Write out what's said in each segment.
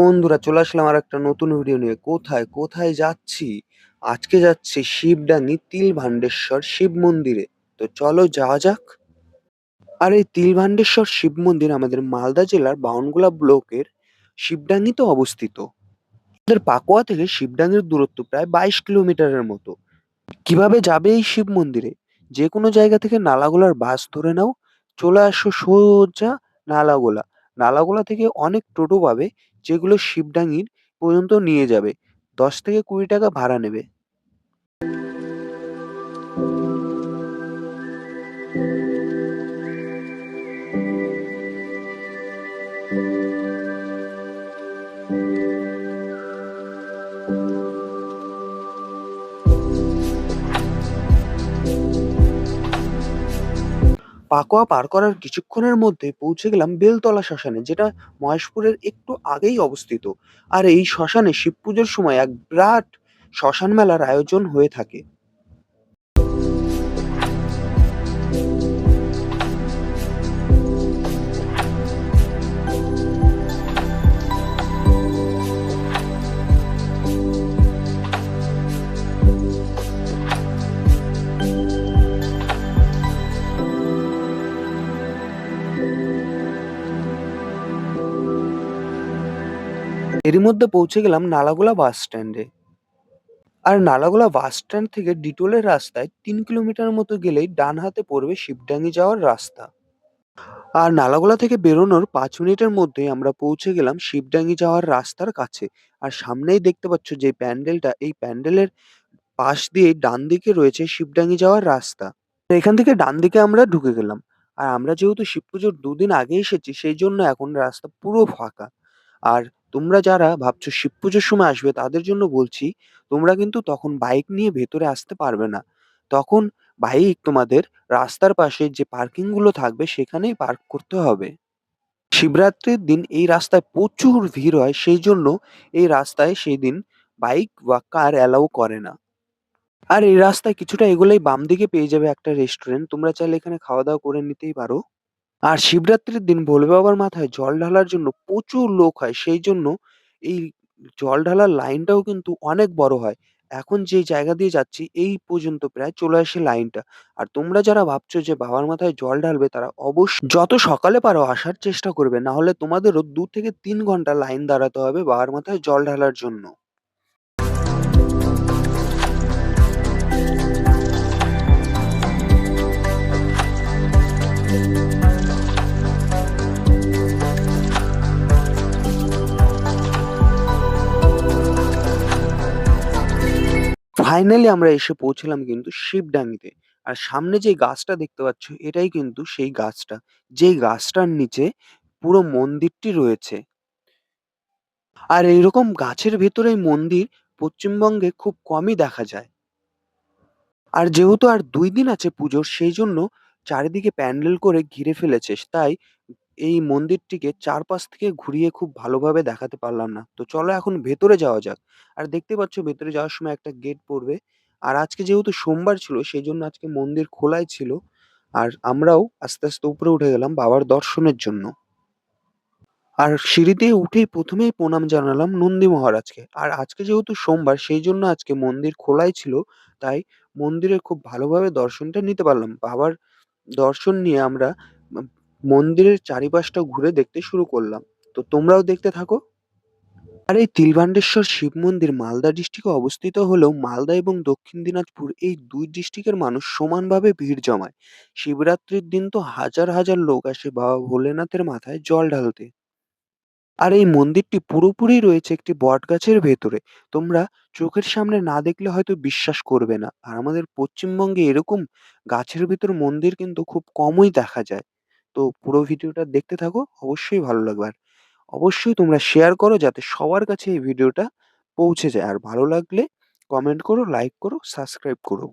বন্ধুরা, চলে আসলাম আর একটা নতুন ভিডিও নিয়ে। কোথায় কোথায় যাচ্ছি? আজকে যাচ্ছি শিবডাঙ্গি তিলভান্ডেশ্বর শিব মন্দিরে। তো চলো যাওয়া যাক। আর এই তিলভান্ডেশ্বর শিব মন্দির আমাদের মালদা জেলার বাউনগোলা ব্লকের শিবডাঙ্গিতে অবস্থিত। আমাদের পাকুয়া থেকে শিবডাঙ্গির দূরত্ব প্রায় বাইশ কিলোমিটারের মতো। কীভাবে যাবে এই শিব মন্দিরে? যে কোনো জায়গা থেকে নালাগোলার বাস ধরে নাও। চলে আসো সোজা নালাগোলা। নালাগোলা থেকে অনেক টোটো পাবে, যেগুলো শিবডাঙ্গির পর্যন্ত নিয়ে যাবে। দশ থেকে কুড়ি টাকা ভাড়া নেবে। পাকোয়া পার করার কিছুক্ষণের মধ্যে পৌঁছে গেলাম বেলতলা শ্মশানে, যেটা মহেশপুরের একটু আগেই অবস্থিত। আর এই শ্মশানে শিব পুজোর সময় এক বিরাট শ্মশান মেলার আয়োজন হয়ে থাকে। এরই মধ্যে পৌঁছে গেলাম নালাগোলা বাস স্ট্যান্ডে আর নালাগোলা বাস স্ট্যান্ড থেকে ডিটোলের রাস্তায় তিন কিলোমিটার মতো গেলেই ডান হাতে পড়বে শিবডাঙ্গি যাওয়ার রাস্তা। আর নালাগোলা থেকে বেরোনোর পাঁচ মিনিটের মধ্যেই আমরা পৌঁছে গেলাম শিবডাঙ্গি যাওয়ার রাস্তার কাছে। আর সামনেই দেখতে পাচ্ছ যে প্যান্ডেলটা, এই প্যান্ডেলের পাশ দিয়ে ডান দিকে রয়েছে শিবডাঙ্গি যাওয়ার রাস্তা। এখান থেকে ডান দিকে আমরা ঢুকে গেলাম। আর আমরা যেহেতু শিব পুজোর দুদিন আগে এসেছি, সেই জন্য এখন রাস্তা পুরো ফাঁকা। আর তোমরা যারা ভাবছ শিব পুজোর সময় আসবে, তাদের জন্য বলছি, তোমরা কিন্তু তখন বাইক নিয়ে ভেতরে আসতে পারবে না। তখন বাইক তোমাদের রাস্তার পাশে যে পার্কিংগুলো থাকবে, সেখানেই পার্ক করতে হবে। শিবরাত্রির দিন এই রাস্তায় প্রচুর ভিড় হয় সেই জন্য এই রাস্তায় সেই দিন বাইক বা কার অ্যালাউ করে না। আর এই রাস্তায় কিছুটা এগুলোই বাম দিকে পেয়ে যাবে একটা রেস্টুরেন্ট তোমরা চাইলে এখানে খাওয়া দাওয়া করে নিতেই পারো। আর শিবরাত্রির দিন ভোলে বাবার মাথায় জল ঢালার জন্য প্রচুর লোক হয়। সেই জন্য এই জল ঢালার লাইনটাও কিন্তু অনেক বড় হয়। এখন যে জায়গা দিয়ে যাচ্ছি, এই পর্যন্ত প্রায় চলে আসে লাইনটা। আর তোমরা যারা ভাবছ যে বাবার মাথায় জল ঢালবে, তারা অবশ্যই যত সকালে পারো আসার চেষ্টা করবে। না হলে তোমাদেরও দু থেকে তিন ঘণ্টা লাইন দাঁড়াতে হবে বাবার মাথায় জল ঢালার জন্য। ফাইনালি আমরা এসে পৌঁছলাম কিন্তু শিবডাঙ্গিতে। আর সামনে যে গাছটা দেখতে পাচ্ছ, এটাই কিন্তু সেই গাছটা। যেই গাছটার নিচে পুরো মন্দিরটি রয়েছে। আর এইরকম গাছের ভেতরে মন্দির পশ্চিমবঙ্গে খুব কমই দেখা যায়। আর যেহেতু আর দুই দিন আছে পুজোর, সেই জন্য চারিদিকে প্যান্ডেল করে ঘিরে ফেলেছে। তাই এই মন্দিরটিকে চারপাশ থেকে ঘুরিয়ে খুব ভালোভাবে দেখাতে পারলাম না। তো চলো এখন ভেতরে যাওয়া যাক। আর দেখতে পাচ্ছ ভেতরে যাওয়ার সময় একটা গেট পড়বে। আর আজকে যেহেতু সোমবার ছিল সেই জন্য আজকে মন্দির খোলাই ছিল। আর আমরাও আস্তে আস্তে উপরে উঠে গেলাম বাবার দর্শনের জন্য। আর সিঁড়িতে উঠেই প্রথমেই প্রণাম জানালাম নন্দী মহারাজকে। আর আজকে যেহেতু সোমবার সেই জন্য আজকে মন্দির খোলাই ছিল। তাই মন্দিরের খুব ভালোভাবে দর্শনটা নিতে পারলাম। বাবার দর্শন নিয়ে আমরা মন্দিরের চারিপাশটা ঘুরে দেখতে শুরু করলাম। তো তোমরাও দেখতে থাকো। আর এই তিলভান্ডেশ্বর শিব মন্দির মালদা ডিস্ট্রিক্টে অবস্থিত হলেও মালদা এবং দক্ষিণ দিনাজপুর এই দুই ডিস্ট্রিক্টের মানুষ সমানভাবে ভিড় জমায়। শিবরাত্রির দিন তো হাজার হাজার লোক আসে বাবা ভোলেনাথের মাথায় জল ঢালতে। আর এই মন্দিরটি পুরোপুরি রয়েছে একটি বটগাছের ভেতরে। তোমরা চোখের সামনে না দেখলে হয়তো বিশ্বাস করবে না। আর আমাদের পশ্চিমবঙ্গে এরকম গাছের ভেতর মন্দির কিন্তু খুব কমই দেখা যায়। তো পুরো ভিডিওটা দেখতে থাকো, অবশ্যই ভালো লাগবে। আর অবশ্যই তোমরা শেয়ার করো যাতে সবার কাছে এই ভিডিওটা পৌঁছে যায়। আর ভালো লাগলে কমেন্ট করো লাইক করো সাবস্ক্রাইব করো।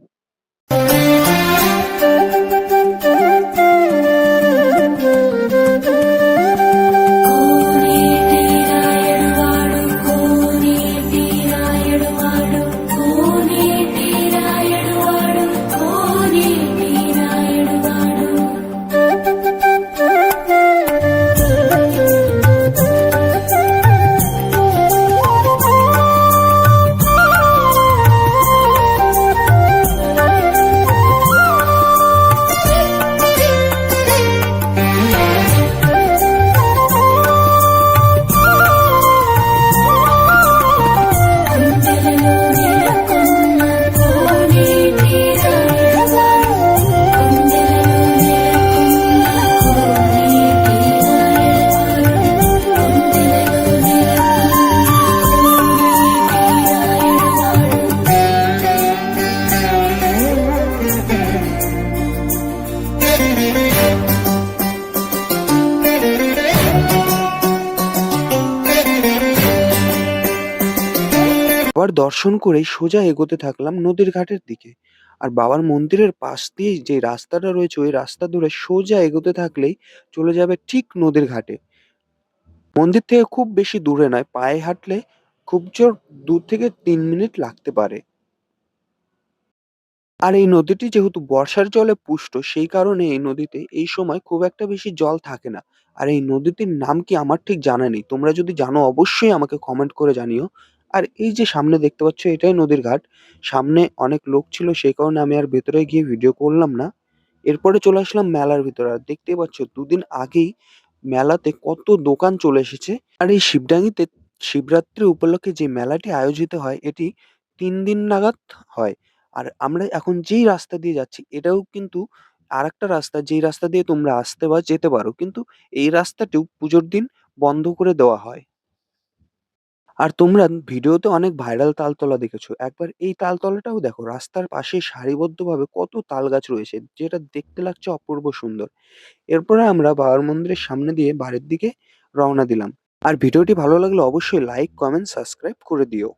দর্শন করেই সোজা এগোতে থাকলাম নদীর ঘাটের দিকে। আর বাবার মন্দিরের পাশ দিয়েই যে রাস্তাটা রয়েছে ওই রাস্তা ধরে সোজা এগোতে থাকলেই চলে যাবে ঠিক নদীর ঘাটে। মন্দির থেকে খুব বেশি দূরে নয়, পায়ে হাঁটলে খুব জোর দু থেকে তিন মিনিট লাগতে পারে। আর এই নদীটি যেহেতু বর্ষার জলে পুষ্ট সেই কারণে এই নদীতে এই সময় খুব একটা বেশি জল থাকে না। আর এই নদীটির নাম কি আমার ঠিক জানা নেই। তোমরা যদি জানো অবশ্যই আমাকে কমেন্ট করে জানিও। আর এই যে সামনে দেখতে পাচ্ছ, এটাই নদীর ঘাট। সামনে অনেক লোক ছিল, সেই কারণে আমি আর ভেতরে গিয়ে ভিডিও করলাম না। এরপরে চলে আসলাম মেলার ভিতরে। আর দেখতেই পাচ্ছ, দুদিন আগেই মেলাতে কত দোকান চলে এসেছে। আর এই শিবডাঙিতে শিবরাত্রি উপলক্ষে যে মেলাটি আয়োজিত হয়, এটি তিন দিন নাগাদ হয়। আর আমরা এখন যেই রাস্তা দিয়ে যাচ্ছি, এটাও কিন্তু আর একটা রাস্তা, যেই রাস্তা দিয়ে তোমরা আসতে বা যেতে পারো। কিন্তু এই রাস্তাটিও পুজোর দিন বন্ধ করে দেওয়া হয়। আর তোমরা ভিডিওতে অনেক ভাইরাল তালতলা দেখেছ। একবার এই তালতলাটাও দেখো রাস্তার পাশে সারিবদ্ধভাবে কত তাল গাছ রয়েছে যেটা দেখতে লাগছে অপূর্ব সুন্দর। এরপরে আমরা বাবার মন্দিরের সামনে দিয়ে বাড়ির দিকে রওনা দিলাম। আর ভিডিওটি ভালো লাগলে অবশ্যই লাইক, কমেন্ট, সাবস্ক্রাইব করে দিও।